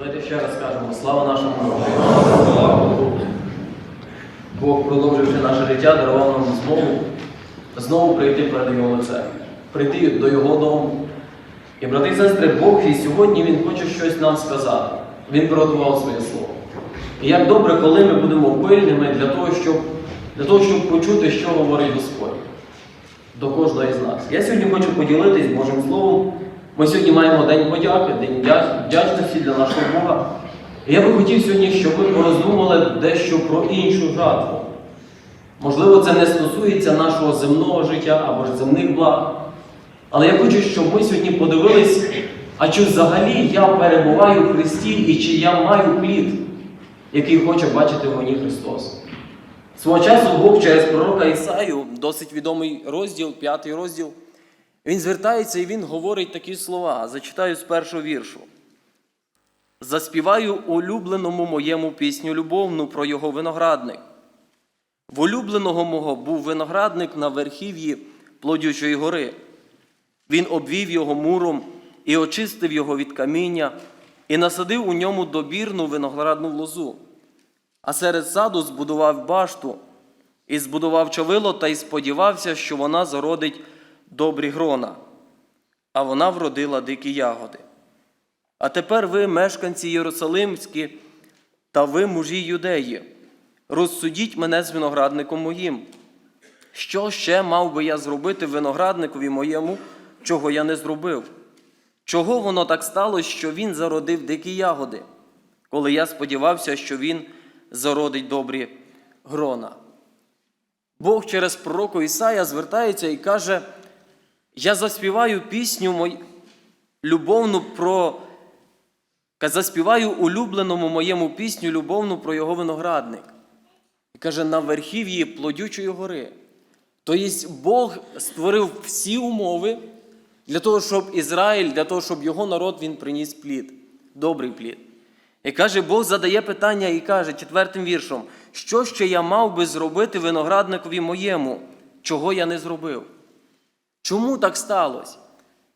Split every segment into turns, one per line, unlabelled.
Давайте ще раз скажемо слава нашому Богу. Бог, продовживши наше життя, дарував нам змогу знову прийти перед Його лице, прийти до Його дому. І, брати і сестри, Бог і сьогодні Він хоче щось нам сказати. Він приготував своє слово. І як добре, коли ми будемо пильними для того, щоб, для того, щоб почути, що говорить Господь до кожного із нас. Я сьогодні хочу поділитись Божим Словом. Ми сьогодні маємо День подяки, День вдяч- вдячності для нашого Бога. І я би хотів сьогодні, щоб ви пороздумали дещо про іншу жатву. Можливо, це не стосується нашого земного життя або ж земних благ. Але я хочу, щоб ми сьогодні подивились, а чи взагалі я перебуваю в Христі і чи я маю плід, який хоче бачити в мені Христос. Свого часу Бог через пророка Ісаю, досить відомий розділ, п'ятий розділ, він звертається і він говорить такі слова. Зачитаю з першого віршу. Заспіваю улюбленому моєму пісню любовну про його виноградник. В улюбленого мого був виноградник на верхів'ї плодючої гори. Він обвів його муром і очистив його від каміння, і насадив у ньому добірну виноградну лозу. А серед саду збудував башту, і збудував човило та й сподівався, що вона зародить добрі грона, а вона вродила дикі ягоди. А тепер ви, мешканці Єрусалимські, та ви, мужі юдеї, розсудіть мене з виноградником моїм. Що ще мав би я зробити виноградникові моєму, чого я не зробив? Чого воно так сталося, що він зародив дикі ягоди, коли я сподівався, що він зародить добрі грона? Бог через пророку Ісая звертається і каже: Я заспіваю пісню мой... любовну про заспіваю улюбленому моєму пісню любовну про його виноградник. І каже, на верхів'ї плодючої гори. Тобто Бог створив всі умови для того, щоб Ізраїль, для того, щоб його народ він приніс плід, добрий плід. І каже, Бог задає питання і каже четвертим віршом, що ще я мав би зробити виноградникові моєму, чого я не зробив? Чому так сталося?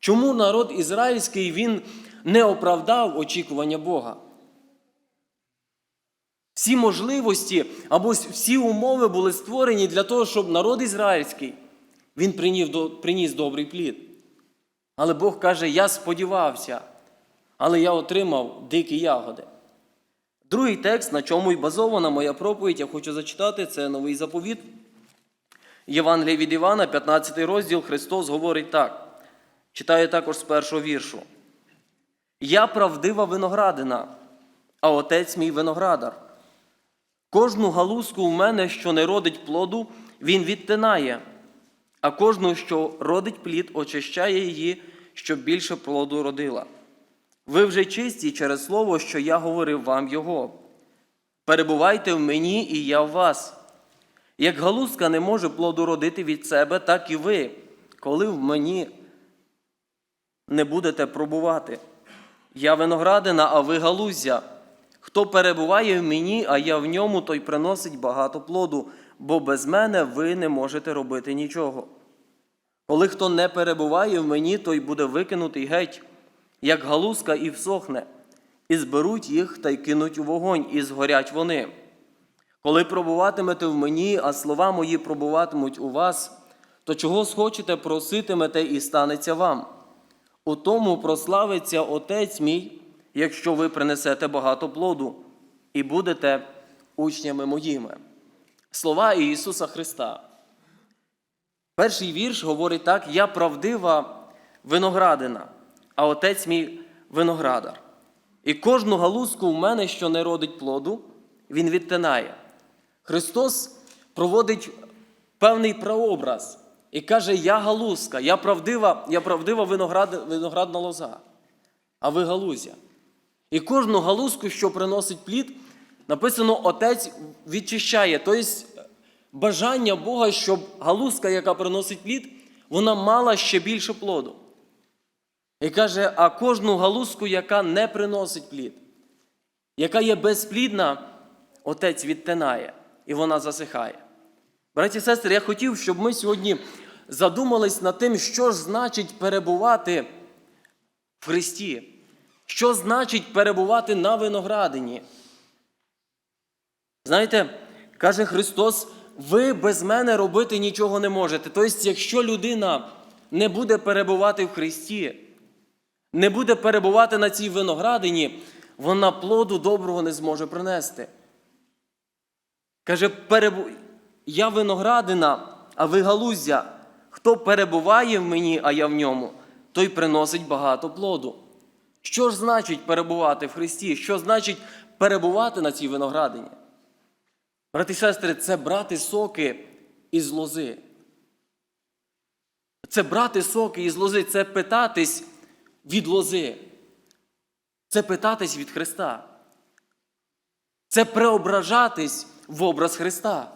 Чому народ ізраїльський він не оправдав очікування Бога? Всі можливості або всі умови були створені для того, щоб народ ізраїльський він приніс, добрий плід. Але Бог каже: Я сподівався, але я отримав дикі ягоди. Другий текст, на чому й базована моя проповідь, я хочу зачитати, це новий заповіт. Євангелія від Івана, 15 розділ, Христос говорить так. Читаю також з першого віршу. Я правдива виноградина, а отець мій виноградар. Кожну галузку в мене, що не родить плоду, він відтинає, а кожну, що родить плід, очищає її, щоб більше плоду родила. Ви вже чисті через слово, що я говорив вам його. Перебувайте в мені, і я в вас. Як галузка не може плоду родити від себе, так і ви, коли в мені не будете пробувати. Я виноградина, а ви галузя. Хто перебуває в мені, а я в ньому, той приносить багато плоду, бо без мене ви не можете робити нічого. Коли хто не перебуває в мені, той буде викинутий геть, як галузка і всохне, і зберуть їх та й кинуть у вогонь, і згорять вони. Коли пробуватимете в мені, а слова мої пробуватимуть у вас, то чого схочете, проситимете і станеться вам. У тому прославиться Отець мій, якщо ви принесете багато плоду і будете учнями моїми. Слова Ісуса Христа. Перший вірш говорить так: Я правдива виноградина, а отець мій виноградар. І кожну галузку в мене, що не родить плоду, він відтинає. Христос проводить певний прообраз і каже: Я галузка, я правдива, я правдива виноград, виноградна лоза, а ви галузя. І кожну галузку, що приносить плід, написано, Отець відчищає. Тобто бажання Бога, щоб галузка, яка приносить плід, вона мала ще більше плоду. І каже, а кожну галузку, яка не приносить плід, яка є безплідна, Отець відтинає, і вона засихає. Браті і сестри, я хотів, щоб ми сьогодні задумались над тим, що ж значить перебувати в Христі. Що значить перебувати на виноградині? Знаєте, каже Христос, ви без мене робити нічого не можете. Тобто, якщо людина не буде перебувати в Христі, не буде перебувати на цій виноградині, вона плоду доброго не зможе принести. Каже, я виноградина, а ви галуздя. Хто перебуває в мені, а я в ньому, той приносить багато плоду. Що ж значить перебувати в Христі? Що значить перебувати на цій виноградині? Брати і сестри, це брати соки із лози. Це брати соки із лози, це питатись від лози. Це питатись від Христа. Це преображатись в образ Христа.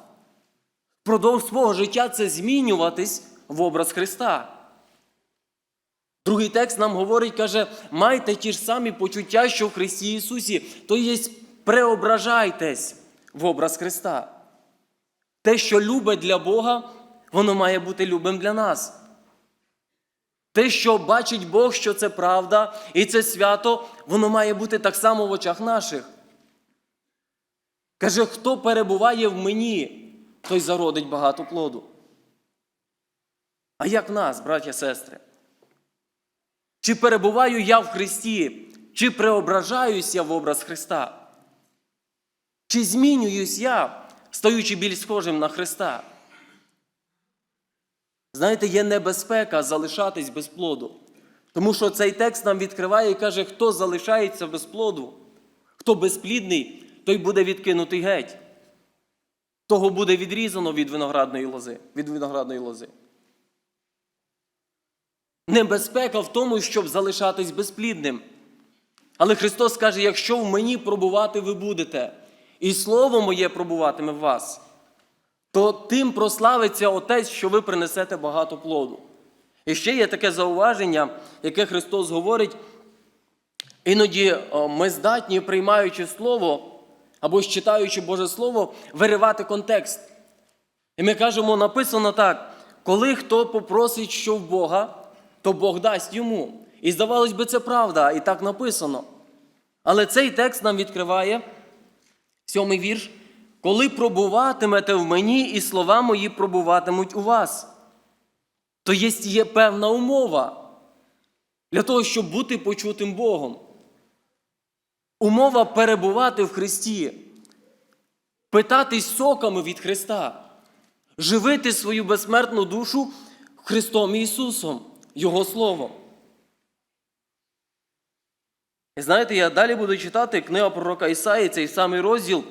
Продовж свого життя це змінюватись в образ Христа. Другий текст нам говорить, каже, майте ті ж самі почуття, що в Христі Ісусі, то є преображайтесь в образ Христа. Те, що любить для Бога, воно має бути любим для нас. Те, що бачить Бог, що це правда, і це свято, воно має бути так само в очах наших. Каже, хто перебуває в мені, той зародить багато плоду. А як нас, браття сестри? Чи перебуваю я в Христі, чи преображаюсь я в образ Христа? Чи змінююсь я, стаючи більш схожим на Христа? Знаєте, є небезпека залишатись без плоду. Тому що цей текст нам відкриває і каже, хто залишається без плоду, хто безплідний, той буде відкинутий геть. Того буде відрізано від виноградної лози. Від виноградної лози. Небезпека в тому, щоб залишатись безплідним. Але Христос каже: якщо в мені пробувати ви будете, і Слово моє пробуватиме в вас, то тим прославиться Отець, що ви принесете багато плоду. І ще є таке зауваження, яке Христос говорить. Іноді ми здатні, приймаючи Слово або ж читаючи Боже Слово, виривати контекст. І ми кажемо, написано так: коли хто попросить що в Бога, то Бог дасть йому. І здавалось би, це правда, і так написано. Але цей текст нам відкриває сьомий вірш. Коли пробуватимете в мені, і слова мої пробуватимуть у вас. То є, є певна умова для того, щоб бути почутим Богом. Умова перебувати в Христі, питатись соками від Христа, живити свою безсмертну душу Христом Ісусом, Його Словом. І знаєте, я далі буду читати книгу пророка Ісаї, цей самий розділ,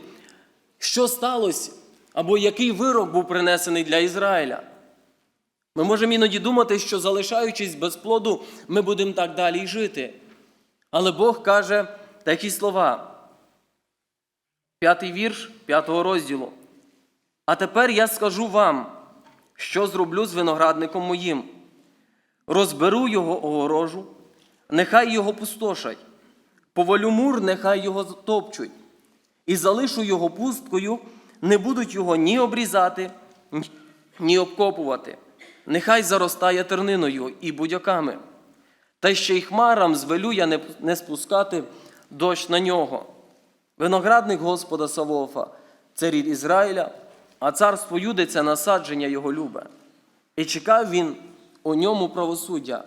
що сталося, або який вирок був принесений для Ізраїля. Ми можемо іноді думати, що залишаючись без плоду, ми будемо так далі й жити. Але Бог каже такі слова. П'ятий вірш п'ятого розділу. А тепер я скажу вам, що зроблю з виноградником моїм. Розберу його огорожу, нехай його пустошать, повалю мур, нехай його топчуть, і залишу його пусткою, не будуть його ні обрізати, ні обкопувати. Нехай заростає терниною і будяками. Та ще й хмарам звелю я не, спускати дощ на нього. Виноградник Господа Савофа це рід Ізраїля, а царство Юди це насадження його любе. І чекав він у ньому правосуддя,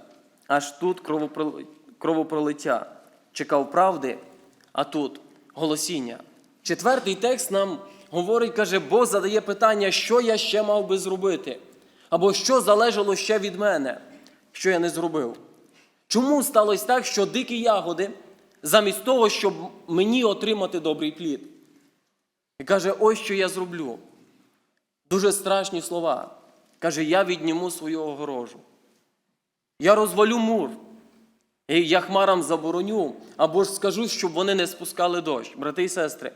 аж тут кровопролиття. Чекав правди, а тут голосіння. Четвертий текст нам говорить, каже, Бог задає питання, що я ще мав би зробити, або що залежало ще від мене, що я не зробив. Чому сталося так, що дикі ягоди, замість того, щоб мені отримати добрий плід? І каже, ось що я зроблю. Дуже страшні слова. Каже, я відніму свою огорожу. Я розвалю мур. І я хмарам забороню, або ж скажу, щоб вони не спускали дощ, брати і сестри.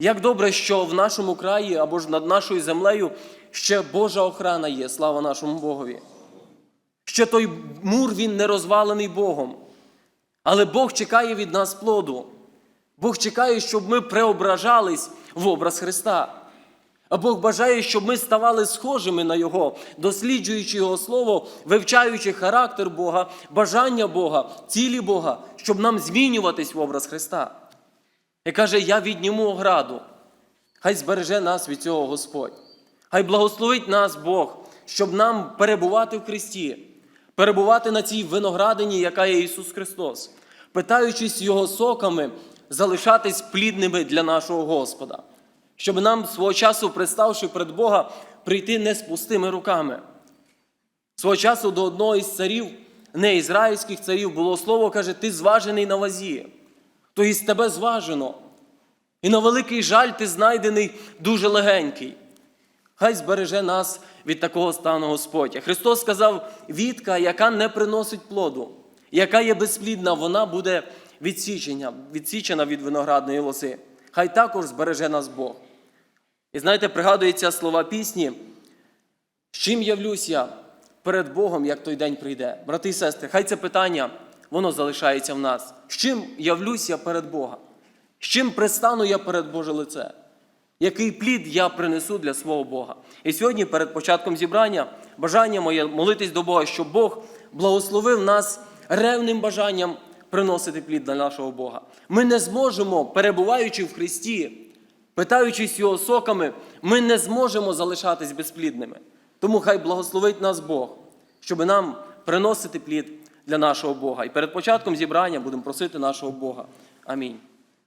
Як добре, що в нашому краї або ж над нашою землею ще Божа охрана є, слава нашому Богові. Ще той мур він не розвалений Богом. Але Бог чекає від нас плоду. Бог чекає, щоб ми преображались в образ Христа. А Бог бажає, щоб ми ставали схожими на Його, досліджуючи Його Слово, вивчаючи характер Бога, бажання Бога, цілі Бога, щоб нам змінюватись в образ Христа. І каже, я відніму ограду. Хай збереже нас від цього Господь. Хай благословить нас Бог, щоб нам перебувати в Христі, перебувати на цій виноградині, яка є Ісус Христос, питаючись Його соками, залишатись плідними для нашого Господа, щоб нам свого часу, приставши перед Бога, прийти не з пустими руками. Свого часу до одного із царів, не ізраїльських царів, було слово, каже, ти зважений на вазі, то із тебе зважено. І на великий жаль ти знайдений дуже легенький. Хай збереже нас від такого стану Господь. Христос сказав: вітка, яка не приносить плоду, яка є безплідна, вона буде відсічена, відсічена від виноградної лоси. Хай також збереже нас Бог. І знаєте, пригадуються слова пісні, з чим явлюсь я перед Богом, як той день прийде. Брати і сестри, хай це питання, воно залишається в нас. З чим явлюсь я перед Богом? З чим пристану я перед Боже лице? Який плід я принесу для свого Бога? І сьогодні, перед початком зібрання, бажання моє молитись до Бога, щоб Бог благословив нас ревним бажанням приносити плід для нашого Бога. Ми не зможемо, перебуваючи в Христі, питаючись Його соками, ми не зможемо залишатись безплідними. Тому хай благословить нас Бог, щоб нам приносити плід для нашого Бога. І перед початком зібрання будемо просити нашого Бога. Амінь.